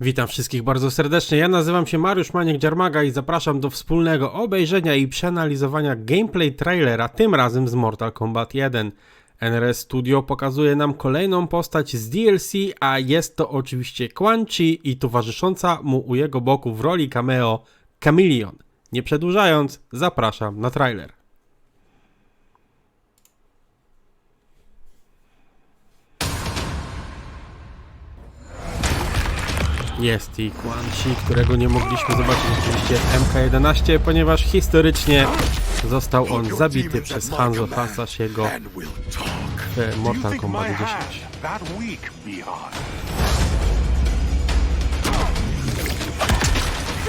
Witam wszystkich bardzo serdecznie. Ja nazywam się Mariusz Maniek-Dziarmaga i zapraszam do wspólnego obejrzenia i przeanalizowania gameplay trailera, tym razem z Mortal Kombat 1. NRS Studio pokazuje nam kolejną postać z DLC, a jest to oczywiście Quan Chi i towarzysząca mu u jego boku w roli cameo Chameleon. Nie przedłużając, zapraszam na trailer. Jest i Quan Chi, którego nie mogliśmy zobaczyć oczywiście w MK11, ponieważ historycznie został on zabity przez Hanzo Hasashiego w Mortal Kombat 10. That week, Beyond.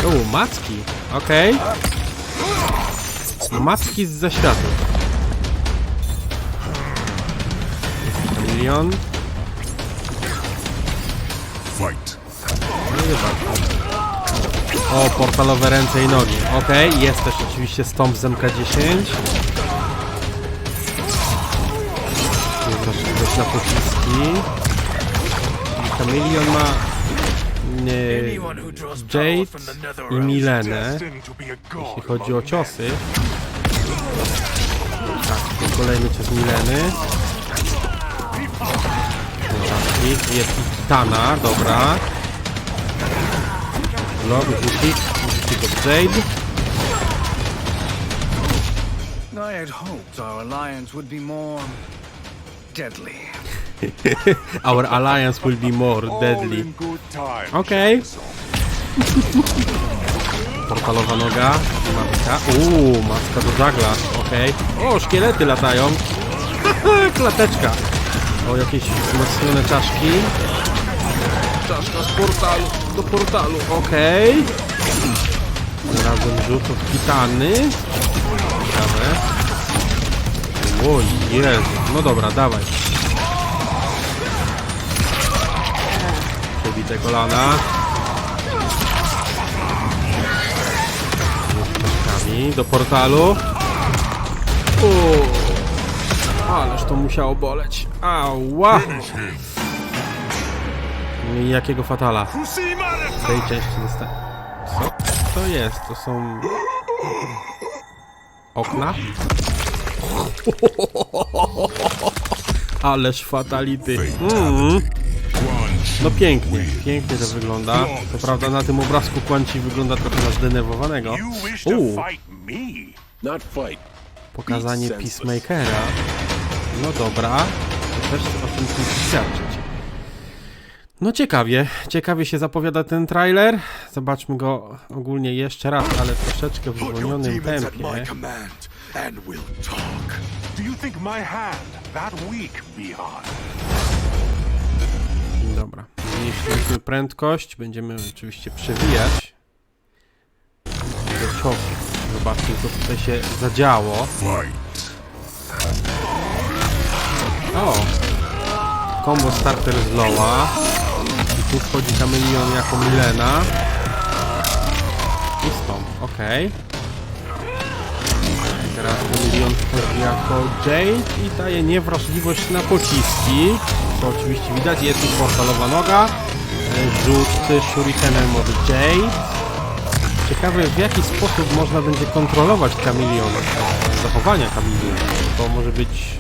O, macki, okej. Macki z zaświatu. Milion. Fight. O, portalowe ręce i nogi. Okej, jest też oczywiście stąp z MK10. Nie wrażliwość na pociski. I Chameleon ma Jade i Milenę. Jeśli chodzi o ciosy. Tak, kolejny cios Mileny. Jest i Titana, dobra. Log, rzucik, rzucik od Jade. I had hoped our alliance would be more deadly. Our alliance will be more deadly. Okej. Portalowa noga, matka. Uuu, maska do żagla, okej. O, szkielety latają. Klateczka. O, jakieś wzmocnione czaszki. Czaszka z portalu, do portalu, okej. Razem rzut od kitany. Ciekawe. O Jezu, no dobra, dawaj. Przebite kolana. Do portalu. Uuu. Ależ to musiało boleć. Ała! No I jakiego fatala? W tej części dostałem. Co to jest? To są... Okna? Ależ fatality. Mm. No pięknie, pięknie to wygląda. Co prawda na tym obrazku Kłanci wygląda trochę na zdenerwowanego. Uuu, pokazanie. Peacemakera. No dobra, to też o czymś musi świadczyć. No ciekawie, ciekawie się zapowiada ten trailer. Zobaczmy go ogólnie jeszcze raz, ale troszeczkę w zwolnionym tempie. Dobra, zmniejszyliśmy prędkość, będziemy oczywiście przewijać do. Zobaczmy co tutaj się zadziało. O! Combo starter z Loa. Tu wchodzi Kameleon jako Milena. Stąd, okej. Teraz Kameleon wchodzi jako Jade i daje niewrażliwość na pociski. To oczywiście widać, jest już portalowa noga. Rzut shurikenem od Jade. Ciekawe w jaki sposób można będzie kontrolować Kameleon, zachowania Kameleon. To może być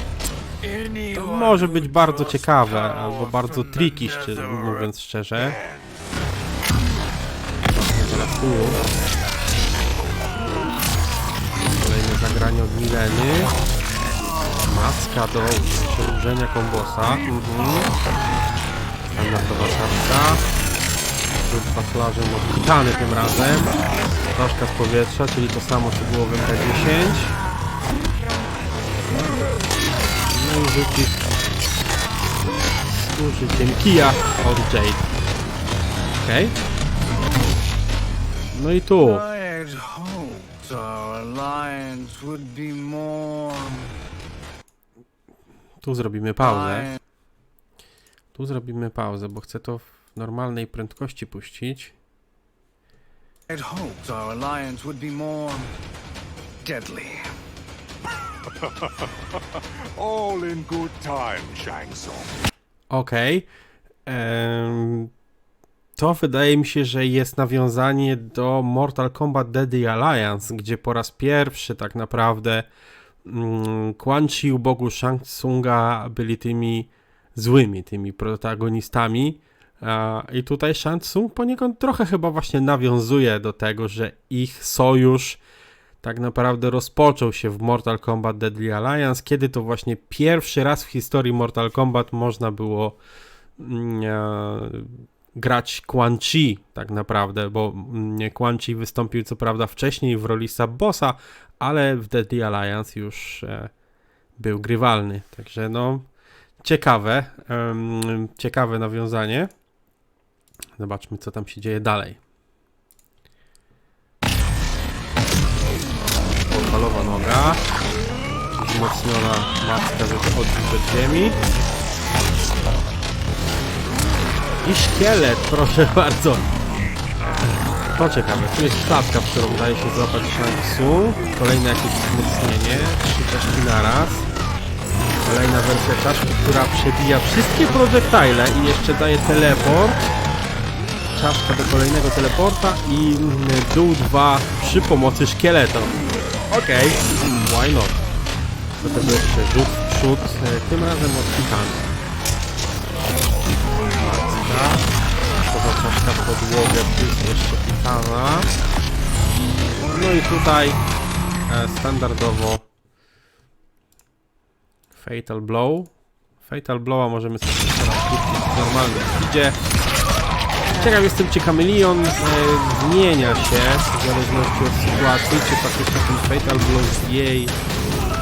to może być bardzo ciekawe, albo bardzo tricky, szczerze, mówiąc szczerze. Kolejne zagranie od Mileny. Macka do przedłużenia kombosa. Mhm. Standardowa czapka. Rzut wachlarzem od Kitany tym razem. Troszkę z powietrza, czyli to samo co było w MK10. Rzucić z użyciem kija od Jade. Okej. No i tu. Tu zrobimy pauzę. Tu zrobimy pauzę, bo chcę to w normalnej prędkości puścić. had hoped our alliance would be more deadly. All in good time, Shang Tsung. Okej. To wydaje mi się, że jest nawiązanie do Mortal Kombat Deadly Alliance, gdzie po raz pierwszy tak naprawdę mm, Quan Chi u bogu Shang Tsunga byli tymi złymi, tymi protagonistami. I tutaj Shang Tsung poniekąd trochę chyba właśnie nawiązuje do tego, że ich sojusz tak naprawdę rozpoczął się w Mortal Kombat Deadly Alliance, kiedy to właśnie pierwszy raz w historii Mortal Kombat można było mm, e, grać Quan Chi tak naprawdę, bo mm, Quan Chi wystąpił co prawda wcześniej w roli Sub-Bossa, ale w Deadly Alliance już e, był grywalny. Także no, ciekawe, ciekawe nawiązanie. Zobaczmy, co tam się dzieje dalej. Podpalowa noga. Wzmocniona maska, żeby odbić od ziemi. I szkielet, proszę bardzo. To ciekawe, tu jest klatka, w którą daje się złapać Shang Tsung. Kolejne jakieś wzmocnienie, trzy czaszki naraz. Kolejna wersja czaszki, która przebija wszystkie projektile i jeszcze daje teleport. Czaszka do kolejnego teleporta i mm, dół 2 przy pomocy szkieleta. Okej, why not? Do tego jeszcze rzut w przód, e, tym razem od Titana. Macka. Poza czaszka w podłogę, plus jeszcze Titana. No i tutaj e, standardowo Fatal Blow. Fatal Blowa możemy sobie teraz normalnym speedzie. Ciekaw jestem, czy kameleon e, zmienia się w zależności od sytuacji, czy faktycznie ten Fatal Blow z jej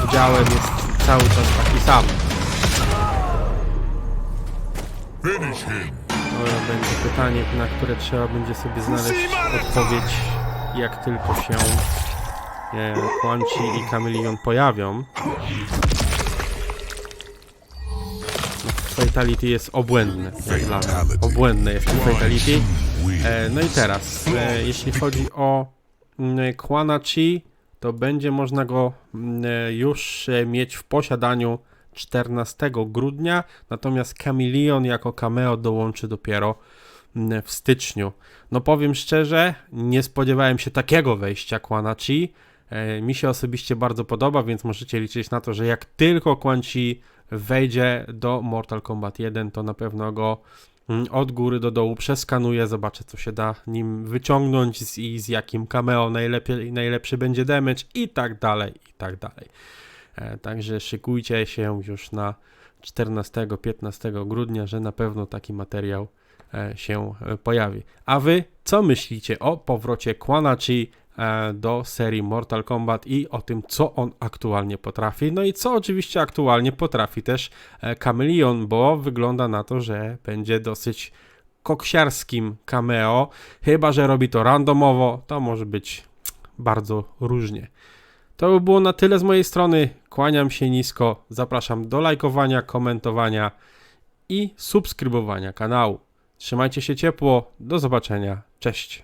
udziałem jest cały czas taki sam. To będzie pytanie, na które trzeba będzie sobie znaleźć odpowiedź, jak tylko się e, Quan Chi i kameleon pojawią. Fatality jest obłędne, jak dla mnie. Obłędne jest to Fatality. E, no i teraz, e, jeśli chodzi o mm, Kwana Chi, to będzie można go mm, e, już e, mieć w posiadaniu 14 grudnia, natomiast Chameleon jako cameo dołączy dopiero mm, w styczniu. No powiem szczerze, nie spodziewałem się takiego wejścia Kwana Chi. E, Mi się osobiście bardzo podoba, więc możecie liczyć na to, że jak tylko Quan Chi wejdzie do Mortal Kombat 1, to na pewno go mm, od góry do dołu przeskanuję, zobaczę co się da nim wyciągnąć i z jakim cameo najlepiej, najlepszy będzie damage i tak dalej, i tak dalej. E, Także szykujcie się już na 14-15 grudnia, że na pewno taki materiał się e, pojawi. A wy co myślicie o powrocie Kwana Chi e, do serii Mortal Kombat i o tym, co on aktualnie potrafi. No i co oczywiście aktualnie potrafi też e, Kameleon, bo wygląda na to, że będzie dosyć koksiarskim cameo. Chyba, że robi to randomowo, to może być bardzo różnie. To by było na tyle z mojej strony. Kłaniam się nisko. Zapraszam do lajkowania, komentowania i subskrybowania kanału. Trzymajcie się ciepło. Do zobaczenia. Cześć.